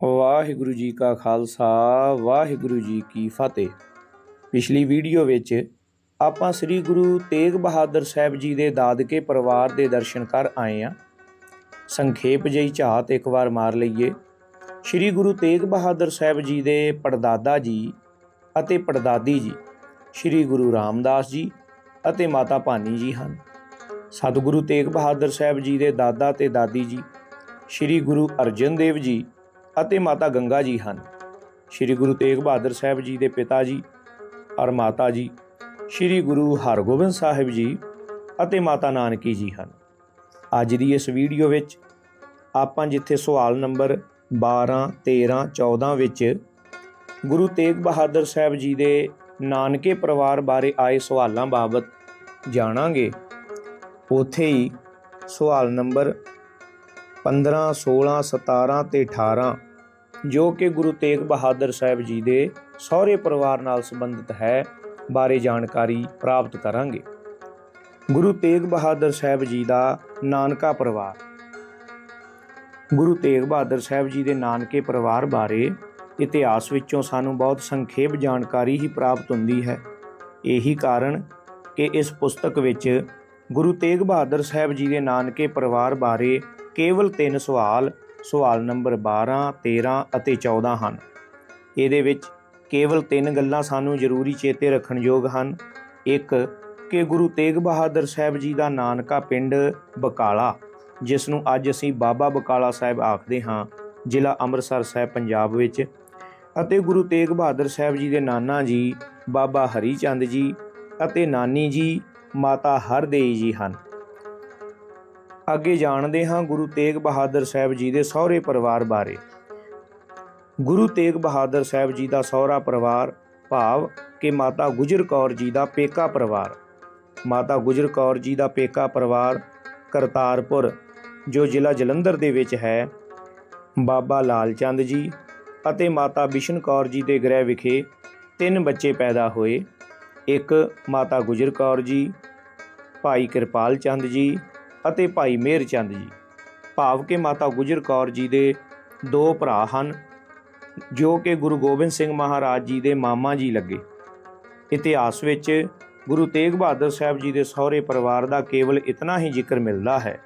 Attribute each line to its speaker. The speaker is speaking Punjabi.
Speaker 1: ਵਾਹਿਗੁਰੂ ਜੀ ਕਾ ਖਾਲਸਾ, ਵਾਹਿਗੁਰੂ ਜੀ ਕੀ ਫਤਿਹ। ਪਿਛਲੀ ਵੀਡੀਓ ਵਿੱਚ ਆਪਾਂ ਸ੍ਰੀ ਗੁਰੂ ਤੇਗ ਬਹਾਦਰ ਸਾਹਿਬ ਜੀ ਦੇ ਦਾਦਕੇ ਪਰਿਵਾਰ ਦੇ ਦਰਸ਼ਨ ਕਰ ਆਏ ਆ ਸੰਖੇਪ ਜਿਹੀ ਝਾਤ ਇੱਕ ਵਾਰ ਮਾਰ ਲਈਏ। ਸ੍ਰੀ ਗੁਰੂ ਤੇਗ ਬਹਾਦਰ ਸਾਹਿਬ ਜੀ ਦੇ ਪੜਦਾਦਾ ਜੀ ਅਤੇ ਪੜਦਾਦੀ ਜੀ, ਸ੍ਰੀ ਗੁਰੂ ਰਾਮਦਾਸ ਜੀ ਅਤੇ ਮਾਤਾ ਭਾਨੀ ਜੀ ਹਨ। ਸਤਿਗੁਰੂ ਤੇਗ ਬਹਾਦਰ ਸਾਹਿਬ ਜੀ ਦੇ ਦਾਦਾ ਤੇ ਦਾਦੀ ਜੀ, ਸ੍ਰੀ ਗੁਰੂ ਅਰਜਨ ਦੇਵ ਜੀ ਅਤੇ ਮਾਤਾ ਗੰਗਾ ਜੀ ਹਨ। ਸ੍ਰੀ ਗੁਰੂ ਤੇਗ ਬਹਾਦਰ ਸਾਹਿਬ ਜੀ ਦੇ ਪਿਤਾ ਜੀ ਔਰ ਮਾਤਾ ਜੀ, ਸ੍ਰੀ ਗੁਰੂ ਹਰਗੋਬਿੰਦ ਸਾਹਿਬ ਜੀ ਅਤੇ ਮਾਤਾ ਨਾਨਕੀ ਜੀ ਹਨ। ਅੱਜ ਦੀ ਇਸ ਵੀਡੀਓ ਵਿੱਚ ਆਪਾਂ ਜਿੱਥੇ ਸਵਾਲ ਨੰਬਰ 12 13 14 ਵਿੱਚ ਗੁਰੂ ਤੇਗ ਬਹਾਦਰ ਸਾਹਿਬ ਜੀ ਦੇ ਨਾਨਕੇ ਪਰਿਵਾਰ ਬਾਰੇ ਆਏ ਸਵਾਲਾਂ ਬਾਬਤ ਜਾਣਾਂਗੇ, ਉਥੇ ਹੀ ਸਵਾਲ ਨੰਬਰ 15 16 17 ਤੇ 18 ਜੋ ਕਿ ਗੁਰੂ ਤੇਗ ਬਹਾਦਰ ਸਾਹਿਬ ਜੀ ਦੇ ਸਹੁਰੇ ਪਰਿਵਾਰ ਨਾਲ ਸੰਬੰਧਿਤ ਹੈ, ਬਾਰੇ ਜਾਣਕਾਰੀ ਪ੍ਰਾਪਤ ਕਰਾਂਗੇ। ਗੁਰੂ ਤੇਗ ਬਹਾਦਰ ਸਾਹਿਬ ਜੀ ਦਾ ਨਾਨਕਾ ਪਰਿਵਾਰ। ਗੁਰੂ ਤੇਗ ਬਹਾਦਰ ਸਾਹਿਬ ਜੀ ਦੇ ਨਾਨਕੇ ਪਰਿਵਾਰ ਬਾਰੇ ਇਤਿਹਾਸ ਵਿੱਚੋਂ ਸਾਨੂੰ ਬਹੁਤ ਸੰਖੇਪ ਜਾਣਕਾਰੀ ਹੀ ਪ੍ਰਾਪਤ ਹੁੰਦੀ ਹੈ। ਇਹੀ ਕਾਰਨ ਕਿ ਇਸ ਪੁਸਤਕ ਵਿੱਚ ਗੁਰੂ ਤੇਗ ਬਹਾਦਰ ਸਾਹਿਬ ਜੀ ਦੇ ਨਾਨਕੇ ਪਰਿਵਾਰ ਬਾਰੇ ਕੇਵਲ ਤਿੰਨ ਸਵਾਲ ਸਵਾਲ ਨੰਬਰ 12 13 ਅਤੇ 14 ਹਨ। ਇਹਦੇ ਵਿੱਚ ਕੇਵਲ ਤਿੰਨ ਗੱਲਾਂ ਸਾਨੂੰ ਜ਼ਰੂਰੀ ਚੇਤੇ ਰੱਖਣਯੋਗ ਹਨ। ਇੱਕ, ਕਿ ਗੁਰੂ ਤੇਗ ਬਹਾਦਰ ਸਾਹਿਬ ਜੀ ਦਾ ਨਾਨਕਾ ਪਿੰਡ ਬਕਾਲਾ, ਜਿਸ ਨੂੰ ਅੱਜ ਅਸੀਂ ਬਾਬਾ ਬਕਾਲਾ ਸਾਹਿਬ ਆਖਦੇ ਹਾਂ, ਜ਼ਿਲ੍ਹਾ ਅੰਮ੍ਰਿਤਸਰ ਸਾਹਿਬ, ਪੰਜਾਬ ਵਿੱਚ। ਅਤੇ ਗੁਰੂ ਤੇਗ ਬਹਾਦਰ ਸਾਹਿਬ ਜੀ ਦੇ ਨਾਨਾ ਜੀ, ਬਾਬਾ ਹਰੀ ਚੰਦ ਜੀ ਅਤੇ ਨਾਨੀ ਜੀ, ਮਾਤਾ ਹਰਦੇਈ ਜੀ ਹਨ। ਅੱਗੇ ਜਾਣਦੇ ਹਾਂ ਗੁਰੂ ਤੇਗ ਬਹਾਦਰ ਸਾਹਿਬ ਜੀ ਦੇ ਸਹੁਰੇ ਪਰਿਵਾਰ ਬਾਰੇ। ਗੁਰੂ ਤੇਗ ਬਹਾਦਰ ਸਾਹਿਬ ਜੀ ਦਾ ਸਹੁਰਾ ਪਰਿਵਾਰ ਭਾਵ ਕਿ ਮਾਤਾ ਗੁਜਰ ਕੌਰ ਜੀ ਦਾ ਪੇਕਾ ਪਰਿਵਾਰ। ਮਾਤਾ ਗੁਜਰ ਕੌਰ ਜੀ ਦਾ ਪੇਕਾ ਪਰਿਵਾਰ ਕਰਤਾਰਪੁਰ, ਜੋ ਜ਼ਿਲ੍ਹਾ ਜਲੰਧਰ ਦੇ ਵਿੱਚ ਹੈ, ਬਾਬਾ ਲਾਲ ਚੰਦ ਜੀ ਅਤੇ ਮਾਤਾ ਬਿਸ਼ਨ ਕੌਰ ਜੀ ਦੇ ਗ੍ਰਹਿ ਵਿਖੇ ਤਿੰਨ ਬੱਚੇ ਪੈਦਾ ਹੋਏ। ਇੱਕ ਮਾਤਾ ਗੁਜਰ ਕੌਰ ਜੀ, ਭਾਈ ਕਿਰਪਾਲ ਚੰਦ ਜੀ ਅਤੇ ਭਾਈ ਮੇਹਰ ਚੰਦ ਜੀ। ਭਾਵ ਕਿ ਮਾਤਾ ਗੁਜਰ ਕੌਰ ਜੀ ਦੇ ਦੋ ਭਰਾ ਹਨ, ਜੋ ਕਿ ਗੁਰੂ ਗੋਬਿੰਦ ਸਿੰਘ ਮਹਾਰਾਜ ਜੀ ਦੇ ਮਾਮਾ ਜੀ ਲੱਗੇ। ਇਤਿਹਾਸ ਵਿੱਚ ਗੁਰੂ ਤੇਗ ਬਹਾਦਰ ਸਾਹਿਬ ਜੀ ਦੇ ਸਹੁਰੇ ਪਰਿਵਾਰ ਦਾ ਕੇਵਲ ਇਤਨਾ ਹੀ ਜ਼ਿਕਰ ਮਿਲਦਾ ਹੈ